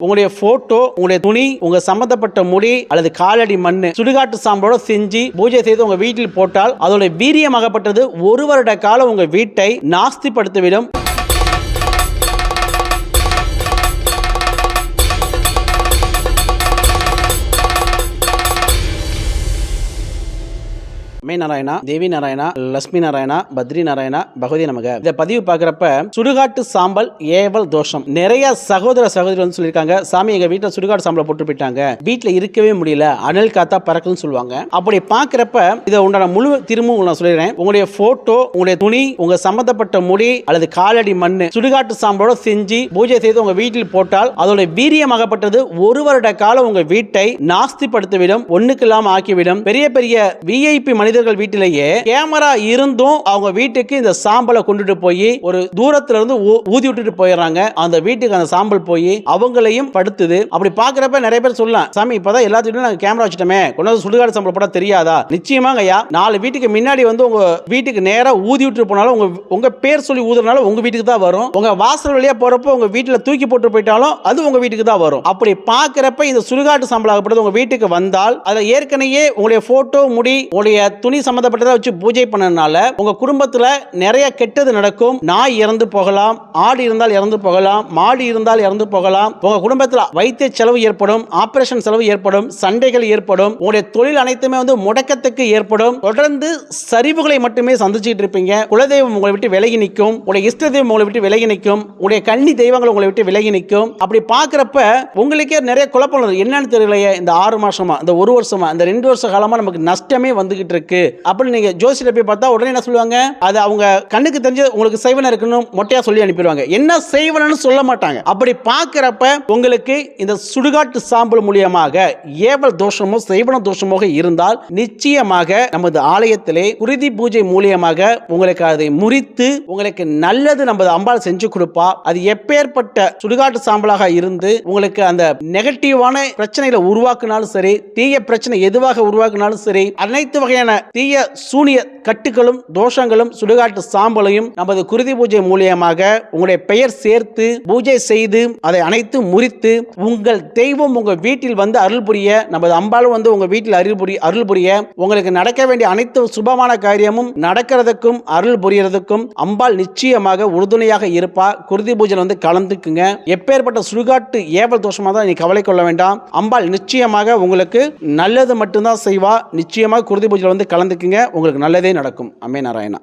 உங்களுடைய போட்டோ உங்களுடைய துணி உங்க சம்பந்தப்பட்ட முடி அல்லது காலடி மண் சுடுகாட்டு சாம்பலோட செஞ்சு பூஜை செய்து உங்க வீட்டில் போட்டால் அதோட வீரியமாகப்பட்டது ஒரு வருட காலம் உங்க வீட்டை நாஸ்திப்படுத்திவிடும் மே நாராயணா தேவி நாராயணா லட்சுமி நாராயணா பத்ரி நாராயணா பகவதி நமக. இந்த பதிவு பார்க்குறப்ப சுடுகாட்டு சாம்பல் ஏவல் தோஷம். நிறைய சகோதர சகோதரி வந்து சொல்லியிருக்காங்க சாமி எங்க வீட்டில் சுடுகாட்டு சாம்பலை போட்டு போயிட்டாங்க வீட்டில் இருக்கவே முடியல. அனல் காத்தா பறக்குன்னு சொல்லுவாங்க. அப்படி பார்க்குறப்ப இதை உண்டான முழு திரும்பவும் நான் சொல்லிடுறேன். உங்களுடைய போட்டோ உங்களுடைய துணி உங்க சம்பந்தப்பட்ட முடி அல்லது காலடி மண்ணு சுடுகாட்டு சாம்பலோட செஞ்சு பூஜை செய்து உங்க வீட்டில் போட்டால் அதோட வீரியமாகப்பட்டது ஒரு வருட காலம் உங்க வீட்டை நாஸ்திப்படுத்திவிடும் ஒண்ணுக்கு இல்லாம ஆக்கிவிடும். பெரிய பெரிய விஐபி மனித மனிதர்கள் வீட்டிலேயே கேமரா இருந்தும் அவங்க வீட்டுக்கு இந்த சாம்பலை கொண்டுட்டு போய் ஒரு தூரத்துல இருந்து ஊதி விட்டுட்டு போயிடுறாங்க. அந்த வீட்டுக்கு அந்த சாம்பல் போய் அவங்களையும் படுத்துது. அப்படி பாக்குறப்ப நிறைய பேர் சொல்லலாம் சாமி இப்பதான் எல்லாத்துக்கும் நாங்க கேமரா வச்சுட்டோமே. கொண்டு வந்து சுடுகாடு சாம்பல் போட தெரியாதா? நிச்சயமாங்க ஐயா. நாலு வீட்டுக்கு முன்னாடி வந்து உங்க வீட்டுக்கு நேரா ஊதி விட்டு போனாலும் உங்க உங்க பேர் சொல்லி ஊதுறனால உங்க வீட்டுக்கு தான் வரும். உங்க வாசல் வழியா போறப்போ உங்க வீட்டுல தூக்கி போட்டு போயிட்டாலும் அது உங்க வீட்டுக்கு தான் வரும். அப்படி பாக்குறப்ப இந்த சுடுகாட்டு சம்பளாகப்பட்டது உங்க வீட்டுக்கு வந்தால் அதுல ஏற்கனவே உங்களுடைய போட்டோ முடி உங்களுடைய துணி சம்பந்தப்பட்டதை வச்சு பூஜை பண்ணனால உங்க குடும்பத்துல நிறைய கெட்டது நடக்கும். நாய் இறந்து போகலாம் ஆடு இருந்தால் இறந்து போகலாம் மாடு இருந்தால் இறந்து போகலாம். உங்க குடும்பத்துல வைத்திய செலவு ஏற்படும் ஆபரேஷன் செலவு ஏற்படும் சண்டைகள் ஏற்படும் உங்களுடைய தொழில் அனைத்துமே வந்து முடக்கத்துக்கு ஏற்படும். தொடர்ந்து சரிவுகளை மட்டுமே சந்திச்சுட்டு இருப்பீங்க. குலதெய்வம் உங்களை விட்டு விலகி நிற்கும் உங்களுடைய இஷ்ட தெய்வம் உங்களை விட்டு விலகி நிற்கும் உங்களுடைய கன்னி தெய்வங்கள் உங்களை விட்டு விலகி நிற்கும். அப்படி பார்க்குறப்ப உங்களுக்கே நிறைய குழப்பம் என்னன்னு தெரியலையே இந்த ஆறு மாசமா இந்த ஒரு வருஷமா இந்த ரெண்டு வருஷ காலமா நமக்கு நஷ்டமே வந்துகிட்டு இருக்கு. அப்படின்னு நீங்க ஜோசியில போய் பார்த்தா உடனே என்ன சொல்லுவாங்க? அது அவங்க கண்ணுக்கு தெரிஞ்சு உங்களுக்கு செய்வன இருக்குன்னு மொட்டையா சொல்லி அனுப்பிடுவாங்க. என்ன செய்வனன்னு சொல்ல மாட்டாங்க. அப்படி பார்க்குறப்ப உங்களுக்கு இந்த சுடுகாட்டு சாம்பல் மூலியமாக ஏவல் தோஷமோ செய்வன தோஷமோ இருந்தால் நிச்சயமாக நமது ஆலயத்திலே குருதி பூஜை மூலியமாக உங்களுக்கு அதை முறித்து உங்களுக்கு நல்லது நமது அம்பாள் செஞ்சு கொடுப்பா. அது எப்பேற்பட்ட சுடுகாட்டு சாம்பலாக இருந்து உங்களுக்கு அந்த நெகட்டிவான பிரச்சனைகளை உருவாக்குனாலும் சரி தீய பிரச்சனை எதுவாக உருவாக்குனாலும் சரி அனைத்து வகையான தீய சூனிய கட்டுகளும் தோஷங்களும் சுடுகாட்டு சாம்பலையும் நமது குருதி பூஜை மூலியமாக உங்களுடைய பெயர் சேர்த்து பூஜை செய்து அதை அனைத்தும் முறித்து உங்கள் தெய்வம் உங்க வீட்டில் வந்து அருள் புரிய நமது அம்பாளும் வந்து உங்க வீட்டில் அருள் புரிய அருள் புரிய உங்களுக்கு நடக்க வேண்டிய அனைத்து சுபமான காரியமும் நடக்கிறதுக்கும் அருள் புரியறதுக்கும் அம்பாள் நிச்சயமாக உறுதுணையாக இருப்பா. குருதி பூஜையில் வந்து கலந்துக்குங்க. எப்பேற்பட்ட சுடுகாட்டு ஏவல் தோஷமாக தான் நீ கவலை கொள்ள வேண்டாம். அம்பாள் நிச்சயமாக உங்களுக்கு நல்லது மட்டும்தான் செய்வா. நிச்சயமாக குருதி பூஜையில் வந்து கலந்துக்குங்க. உங்களுக்கு நல்லதே நடக்கும். அம்மே நாராயணா.